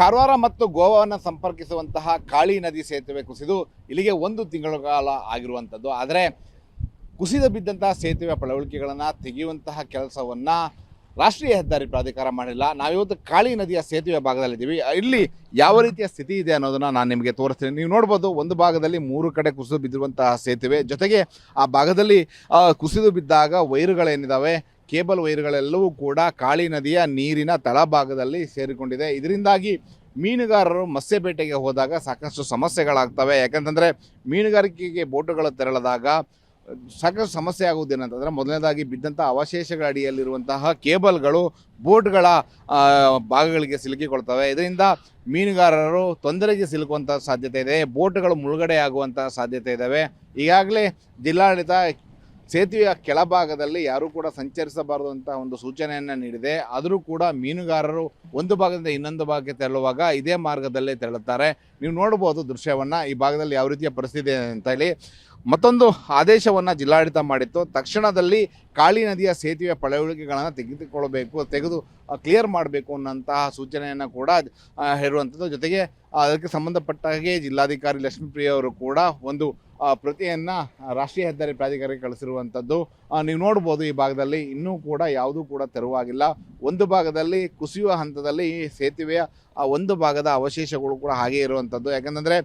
ಕಾರವಾರ ಮತ್ತು ಗೋವಾವನ್ನು ಸಂಪರ್ಕಿಸುವಂತಹ ಕಾಳಿ ನದಿ ಸೇತುವೆ ಕುಸಿದು ಇಲ್ಲಿಗೆ ಒಂದು ತಿಂಗಳ ಕಾಲ ಆಗಿರುವಂಥದ್ದು. ಆದರೆ ಕುಸಿದ ಬಿದ್ದಂತಹ ಸೇತುವೆ ಪಳವಳಿಕೆಗಳನ್ನು ತೆಗೆಯುವಂತಹ ಕೆಲಸವನ್ನು ರಾಷ್ಟ್ರೀಯ ಹೆದ್ದಾರಿ ಪ್ರಾಧಿಕಾರ ಮಾಡಿಲ್ಲ. ನಾವಿವತ್ತು ಕಾಳಿ ನದಿಯ ಸೇತುವೆ ಭಾಗದಲ್ಲಿದ್ದೀವಿ. ಇಲ್ಲಿ ಯಾವ ರೀತಿಯ ಸ್ಥಿತಿ ಇದೆ ಅನ್ನೋದನ್ನು ನಾನು ನಿಮಗೆ ತೋರಿಸ್ತೀನಿ. ನೀವು ನೋಡ್ಬೋದು, ಒಂದು ಭಾಗದಲ್ಲಿ ಮೂರು ಕಡೆ ಕುಸಿದು ಬಿದ್ದಿರುವಂತಹ ಸೇತುವೆ. ಜೊತೆಗೆ ಆ ಭಾಗದಲ್ಲಿ ಕುಸಿದು ಬಿದ್ದಾಗ ವೈರುಗಳೇನಿದ್ದಾವೆ ಕೇಬಲ್ ವೈರ್ಗಳೆಲ್ಲವೂ ಕೂಡ ಕಾಳಿ ನದಿಯ ನೀರಿನ ತಳಭಾಗದಲ್ಲಿ ಸೇರಿಕೊಂಡಿದೆ. ಇದರಿಂದಾಗಿ ಮೀನುಗಾರರು ಮತ್ಸ್ಯಪೇಟೆಗೆ ಹೋದಾಗ ಸಾಕಷ್ಟು ಸಮಸ್ಯೆಗಳಾಗ್ತವೆ. ಯಾಕಂತಂದರೆ ಮೀನುಗಾರಿಕೆಗೆ ಬೋಟುಗಳು ತೆರಳಿದಾಗ ಸಾಕಷ್ಟು ಸಮಸ್ಯೆ ಆಗುವುದೇನಂತಂದರೆ ಮೊದಲನೇದಾಗಿ ಬಿದ್ದಂಥ ಅವಶೇಷಗಳ ಅಡಿಯಲ್ಲಿರುವಂತಹ ಕೇಬಲ್ಗಳು ಬೋಟ್ಗಳ ಭಾಗಗಳಿಗೆ ಸಿಲುಕಿಕೊಳ್ತವೆ. ಇದರಿಂದ ಮೀನುಗಾರರು ತೊಂದರೆಗೆ ಸಿಲುಕುವಂಥ ಸಾಧ್ಯತೆ ಇದೆ. ಬೋಟ್ಗಳು ಮುಳುಗಡೆ ಆಗುವಂಥ ಸಾಧ್ಯತೆ ಇದ್ದಾವೆ ಈಗಾಗಲೇ ಜಿಲ್ಲಾಡಳಿತ ಸೇತುವೆಯ ಕೆಳಭಾಗದಲ್ಲಿ ಯಾರೂ ಕೂಡ ಸಂಚರಿಸಬಾರದು ಅಂತ ಒಂದು ಸೂಚನೆಯನ್ನು ನೀಡಿದೆ. ಆದರೂ ಕೂಡ ಮೀನುಗಾರರು ಒಂದು ಭಾಗದಿಂದ ಇನ್ನೊಂದು ಭಾಗಕ್ಕೆ ತೆರಳುವಾಗ ಇದೇ ಮಾರ್ಗದಲ್ಲೇ ತೆರಳುತ್ತಾರೆ. ನೀವು ನೋಡ್ಬೋದು ದೃಶ್ಯವನ್ನು, ಈ ಭಾಗದಲ್ಲಿ ಯಾವ ರೀತಿಯ ಪರಿಸ್ಥಿತಿ ಅಂತ ಹೇಳಿ. ಮತ್ತೊಂದು ಆದೇಶವನ್ನು ಜಿಲ್ಲಾಡಳಿತ ಮಾಡಿತ್ತು. ತಕ್ಷಣದಲ್ಲಿ ಕಾಳಿ ನದಿಯ ಸೇತುವೆ ಪಳವಳಿಕೆಗಳನ್ನು ತೆಗೆದುಕೊಳ್ಳಬೇಕು, ತೆಗೆದು ಕ್ಲಿಯರ್ ಮಾಡಬೇಕು ಅನ್ನೋಂತಹ ಸೂಚನೆಯನ್ನು ಕೂಡ ಹೇಳುವಂಥದ್ದು ಜೊತೆಗೆ ಅದಕ್ಕೆ ಸಂಬಂಧಪಟ್ಟ ಹಾಗೆ ಜಿಲ್ಲಾಧಿಕಾರಿ ಲಕ್ಷ್ಮೀಪ್ರಿಯ ಅವರು ಕೂಡ ಒಂದು ಪ್ರತಿಯನ್ನು ರಾಷ್ಟ್ರೀಯ ಹೆದ್ದಾರಿ ಪ್ರಾಧಿಕಾರಕ್ಕೆ ಕಳಿಸಿರುವಂಥದ್ದು ನೀವು ನೋಡ್ಬೋದು ಈ ಭಾಗದಲ್ಲಿ ಇನ್ನೂ ಕೂಡ ಯಾವುದೂ ಕೂಡ ತೆರವಾಗಿಲ್ಲ. ಒಂದು ಭಾಗದಲ್ಲಿ ಕುಸಿಯುವ ಹಂತದಲ್ಲಿ ಈ ಸೇತುವೆಯ ಒಂದು ಭಾಗದ ಅವಶೇಷಗಳು ಕೂಡ ಹಾಗೆ ಇರುವಂಥದ್ದು ಯಾಕಂತಂದರೆ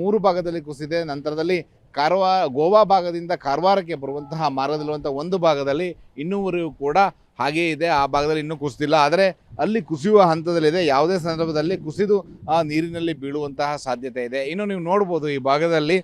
ಮೂರು ಭಾಗದಲ್ಲಿ ಕುಸಿದೆ, ನಂತರದಲ್ಲಿ ಕಾರವಾರ ಗೋವಾ ಭಾಗದಿಂದ ಕಾರವಾರಕ್ಕೆ ಬರುವಂತಹ ಮಾರ್ಗದಲ್ಲಿರುವಂಥ ಒಂದು ಭಾಗದಲ್ಲಿ ಇನ್ನೂವರೆಗೂ ಕೂಡ ಹಾಗೇ ಇದೆ. ಆ ಭಾಗದಲ್ಲಿ ಇನ್ನೂ ಕುಸಿದಿಲ್ಲ. ಆದರೆ ಅಲ್ಲಿ ಕುಸಿಯುವ ಹಂತದಲ್ಲಿದೆ. ಯಾವುದೇ ಸಂದರ್ಭದಲ್ಲಿ ಕುಸಿದು ಆ ನೀರಿನಲ್ಲಿ ಬೀಳುವಂತಹ ಸಾಧ್ಯತೆ ಇದೆ. ಇನ್ನು ನೀವು ನೋಡ್ಬೋದು ಈ ಭಾಗದಲ್ಲಿ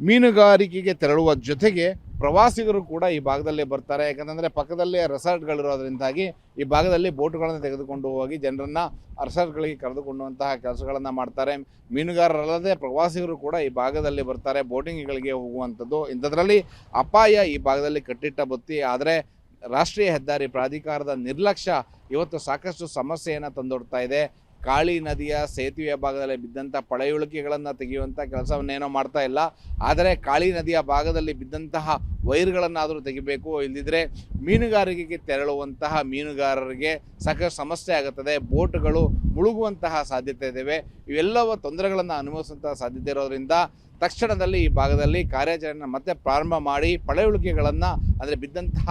ಮೀನುಗಾರಿಕೆಗೆ ತೆರಳುವ ಜೊತೆಗೆ ಪ್ರವಾಸಿಗರು ಕೂಡ ಈ ಭಾಗದಲ್ಲಿ ಬರ್ತಾರೆ. ಯಾಕಂತಂದರೆ ಪಕ್ಕದಲ್ಲೇ ರೆಸಾರ್ಟ್ಗಳಿರೋದ್ರಿಂದಾಗಿ ಈ ಭಾಗದಲ್ಲಿ ಬೋಟ್ಗಳನ್ನು ತೆಗೆದುಕೊಂಡು ಹೋಗಿ ಜನರನ್ನು ರೆಸಾರ್ಟ್ಗಳಿಗೆ ಕರೆದುಕೊಂಡುವಂತಹ ಕೆಲಸಗಳನ್ನು ಮಾಡ್ತಾರೆ. ಮೀನುಗಾರರಲ್ಲದೆ ಪ್ರವಾಸಿಗರು ಕೂಡ ಈ ಭಾಗದಲ್ಲಿ ಬರ್ತಾರೆ. ಬೋಟಿಂಗ್ಗಳಿಗೆ ಹೋಗುವಂಥದ್ದು. ಇಂಥದ್ರಲ್ಲಿ ಅಪಾಯ ಈ ಭಾಗದಲ್ಲಿ ಕಟ್ಟಿಟ್ಟ ಬತ್ತಿ. ಆದರೆ ರಾಷ್ಟ್ರೀಯ ಹೆದ್ದಾರಿ ಪ್ರಾಧಿಕಾರದ ನಿರ್ಲಕ್ಷ್ಯ ಇವತ್ತು ಸಾಕಷ್ಟು ಸಮಸ್ಯೆಯನ್ನು ತಂದೊಡ್ತಾ ಇದೆ. ಕಾಳಿ ನದಿಯ ಸೇತುವೆಯ ಭಾಗದಲ್ಲಿ ಬಿದ್ದಂಥ ಪಳೆಯುಳಿಕೆಗಳನ್ನು ತೆಗೆಯುವಂಥ ಕೆಲಸವನ್ನೇನೋ ಮಾಡ್ತಾ ಇಲ್ಲ. ಆದರೆ ಕಾಳಿ ನದಿಯ ಭಾಗದಲ್ಲಿ ಬಿದ್ದಂತಹ ವೈರ್ಗಳನ್ನಾದರೂ ತೆಗಿಬೇಕು. ಇಲ್ಲದಿದ್ದರೆ ಮೀನುಗಾರಿಕೆಗೆ ತೆರಳುವಂತಹ ಮೀನುಗಾರರಿಗೆ ಸಾಕಷ್ಟು ಸಮಸ್ಯೆ ಆಗುತ್ತದೆ. ಬೋಟ್ಗಳು ಮುಳುಗುವಂತಹ ಸಾಧ್ಯತೆ ಇದ್ದಾವೆ ಇವೆಲ್ಲವ ತೊಂದರೆಗಳನ್ನು ಅನುಭವಿಸುವಂತಹ ಸಾಧ್ಯತೆ ಇರೋದರಿಂದ ತಕ್ಷಣದಲ್ಲಿ ಈ ಭಾಗದಲ್ಲಿ ಕಾರ್ಯಾಚರಣೆ ಮತ್ತೆ ಪ್ರಾರಂಭ ಮಾಡಿ ಪಳೆಯುಳಿಕೆಗಳನ್ನು ಅಂದರೆ ಬಿದ್ದಂತಹ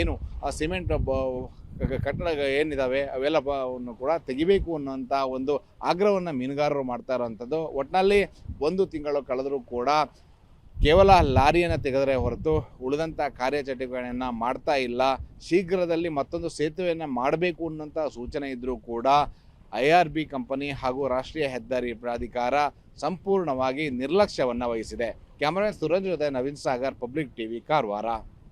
ಏನು ಸಿಮೆಂಟ್ ಕಟ್ಟಡ ಏನಿದಾವೆ, ಅವೆಲ್ಲ ಬವನ್ನು ಕೂಡ ತೆಗಿಬೇಕು ಅನ್ನೋಂಥ ಒಂದು ಆಗ್ರಹವನ್ನು ಮೀನುಗಾರರು ಮಾಡ್ತಾ ಇರೋವಂಥದ್ದು ಒಟ್ಟಿನಲ್ಲಿ ಒಂದು ತಿಂಗಳು ಕಳೆದರೂ ಕೂಡ ಕೇವಲ ಲಾರಿಯನ್ನು ತೆಗೆದರೆ ಹೊರತು ಉಳಿದಂಥ ಕಾರ್ಯಚಟುವಟಿಕೆಗಳನ್ನು ಮಾಡ್ತಾ ಇಲ್ಲ. ಶೀಘ್ರದಲ್ಲಿ ಮತ್ತೊಂದು ಸೇತುವೆಯನ್ನು ಮಾಡಬೇಕು ಅನ್ನೋಂಥ ಸೂಚನೆ ಇದ್ದರೂ ಕೂಡ ಐ ಆರ್ ಬಿ ಕಂಪನಿ ಹಾಗೂ ರಾಷ್ಟ್ರೀಯ ಹೆದ್ದಾರಿ ಪ್ರಾಧಿಕಾರ ಸಂಪೂರ್ಣವಾಗಿ ನಿರ್ಲಕ್ಷ್ಯವನ್ನು ವಹಿಸಿದೆ. ಕ್ಯಾಮರಾಮನ್ ಸುರೇಂದ್ರ ಜೊತೆ ನವೀನ್ ಸಾಗರ್, ಪಬ್ಲಿಕ್ ಟಿವಿ, ಕಾರವಾರ.